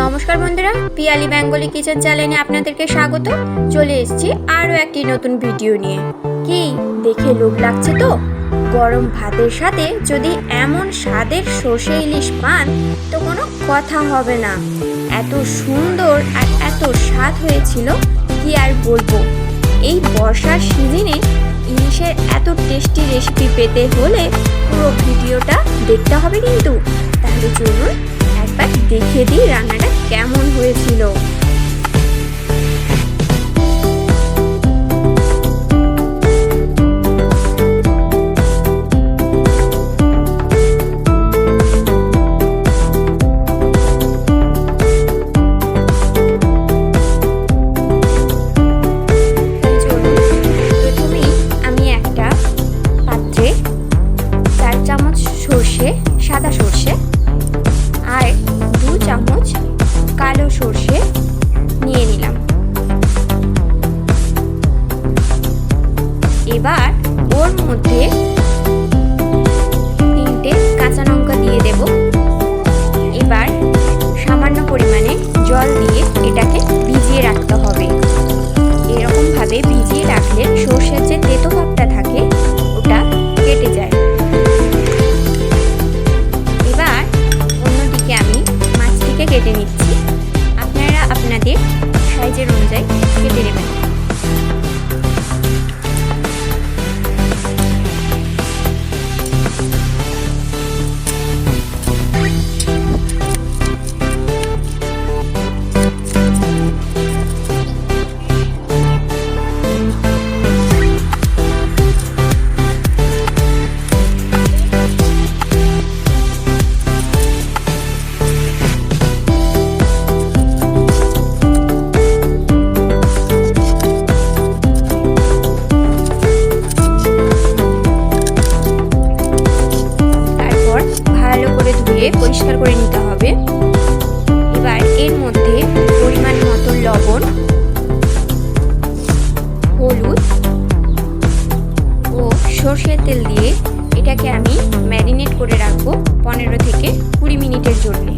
নমস্কার বন্ধুরা, Piyali Bengali kitchen চ্যানেলে আপনাদেরকে স্বাগত। চলে এসেছি আরও একটি নতুন ভিডিও নিয়ে। কি, দেখে লোভ লাগছে তো? গরম ভাতের সাথে যদি এমন স্বাদের সর্ষে ইলিশ পান, তো কোনো কথা হবে না। এত সুন্দর আর এত স্বাদ হয়েছিল, কি আর বলব? এই বর্ষার সিজনে ইলিশের এত টেস্টি রেসিপি পেতে হলে পুরো ভিডিওটা দেখতে হবে কিন্তু। তাহলে চলুন একবার দেখে দিই রান্নাটা কেমন হয়েছিল। সর্ষের তেল দিয়ে এটাকে আমি ম্যারিনেট করে রাখব পনেরো থেকে কুড়ি মিনিটের জন্যে।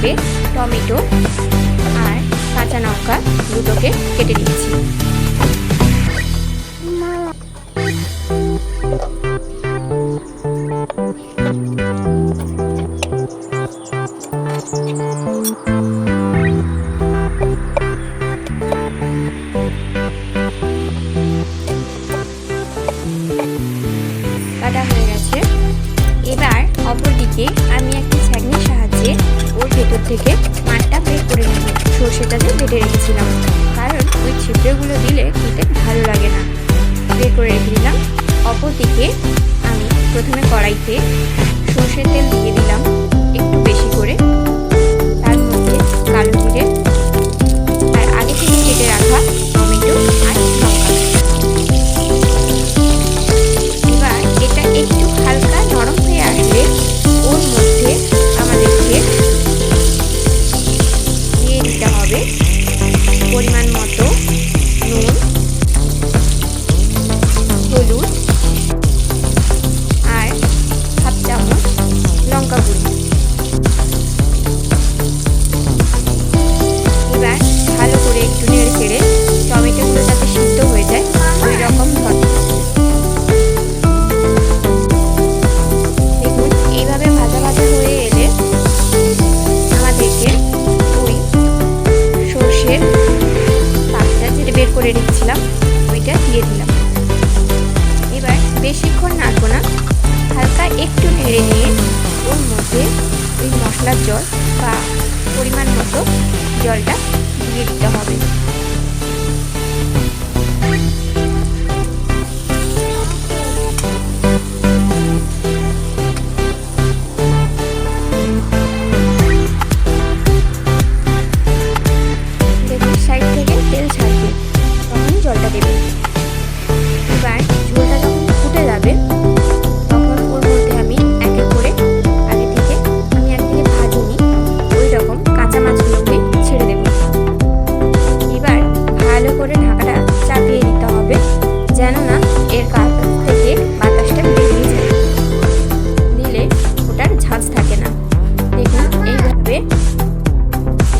লাগবে টমেটো আর কাঁচা লঙ্কা দুটোকে কেটে নিচ্ছি। যে বেটে রেখেছিলাম। কারণ ওই ছিপড়েগুলো দিলে খেতে ভালো লাগে না। বের করে রেখে দিলাম। অপরদিকে আমি প্রথমে কড়াইতে সর্ষের তেল দিয়ে দিলাম। মধ্যে ওই মশলার জল বা পরিমাণ মতো জলটা দিয়ে দিতে হবে।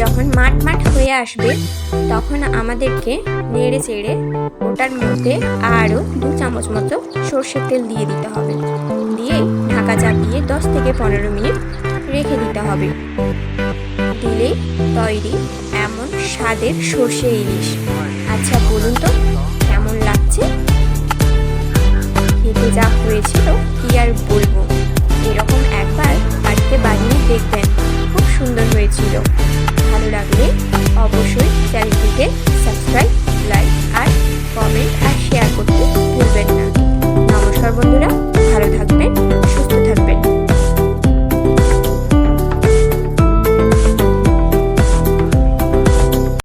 যখন মাঠ মাঠ হয়ে আসবে, তখন আমাদেরকে নেড়ে চেড়ে ওটার মধ্যে আরও দু চামচ মতো সর্ষের তেল দিয়ে দিতে হবে। দিয়ে ঢাকা চাপিয়ে দশ থেকে পনেরো মিনিট রেখে দিতে হবে। দিলেই তৈরি এমন স্বাদের সর্ষে ইলিশ। আচ্ছা বলুন তো কেমন লাগছে? খেতে যা হয়েছিল, কি আর বলব? এরকম একবার বাড়িতে বানিয়ে দেখবেন, খুব সুন্দর হয়েছিল। suối Caribe.